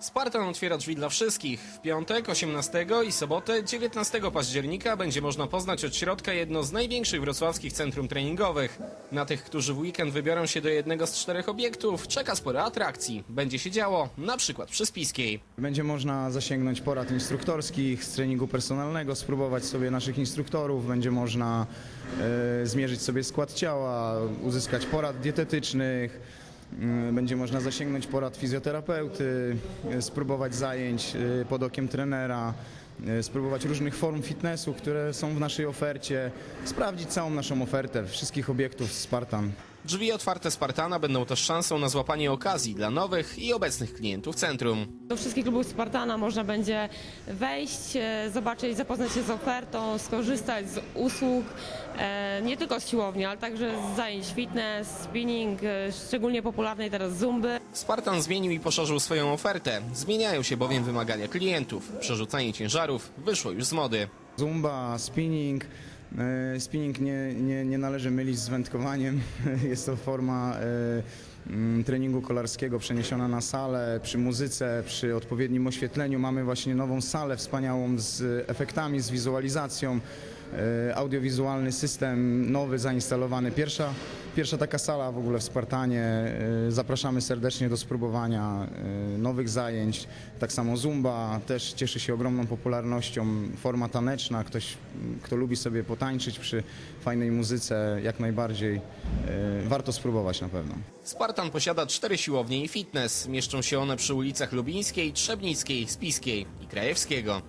Spartan otwiera drzwi dla wszystkich. W piątek, 18 i sobotę, 19 października będzie można poznać od środka jedno z największych wrocławskich centrum treningowych. Na tych, którzy w weekend wybiorą się do jednego z czterech obiektów, czeka sporo atrakcji. Będzie się działo, na przykład przy Spiskiej. Będzie można zasięgnąć porad instruktorskich z treningu personalnego, spróbować sobie naszych instruktorów, będzie można e, zmierzyć sobie skład ciała, uzyskać porad dietetycznych, będzie można zasięgnąć porad fizjoterapeuty, e, spróbować zajęć e, pod okiem trenera, e, spróbować różnych form fitnessu, które są w naszej ofercie, sprawdzić całą naszą ofertę wszystkich obiektów Spartan. Drzwi otwarte Spartana będą też szansą na złapanie okazji dla nowych i obecnych klientów centrum. Do wszystkich klubów Spartana można będzie wejść, e, zobaczyć, zapoznać się z ofertą, skorzystać z usług, e, nie tylko z siłowni, ale także z zajęć fitness, spinning, e, szczególnie popularnej teraz zumby. Spartan zmienił i poszerzył swoją ofertę. Zmieniają się bowiem wymagania klientów. Przerzucanie ciężarów wyszło już z mody. Zumba, spinning. E, Spinning nie, nie, nie należy mylić z wędkowaniem. Jest to forma e, mm, treningu kolarskiego przeniesiona na salę, przy muzyce, przy odpowiednim oświetleniu. Mamy właśnie nową salę wspaniałą z efektami, z wizualizacją. E, Audiowizualny system nowy zainstalowany. Pierwsza, pierwsza taka sala w ogóle w Spartanie. E, Zapraszamy serdecznie do spróbowania e, nowych zajęć. Tak samo Zumba też cieszy się ogromną popularnością. Forma taneczna, ktoś, kto lubi sobie potańczyć przy fajnej muzyce, jak najbardziej warto spróbować na pewno. Spartan posiada cztery siłownie i fitness. Mieszczą się one przy ulicach Lubińskiej, Trzebnickiej, Spiskiej i Krajewskiego.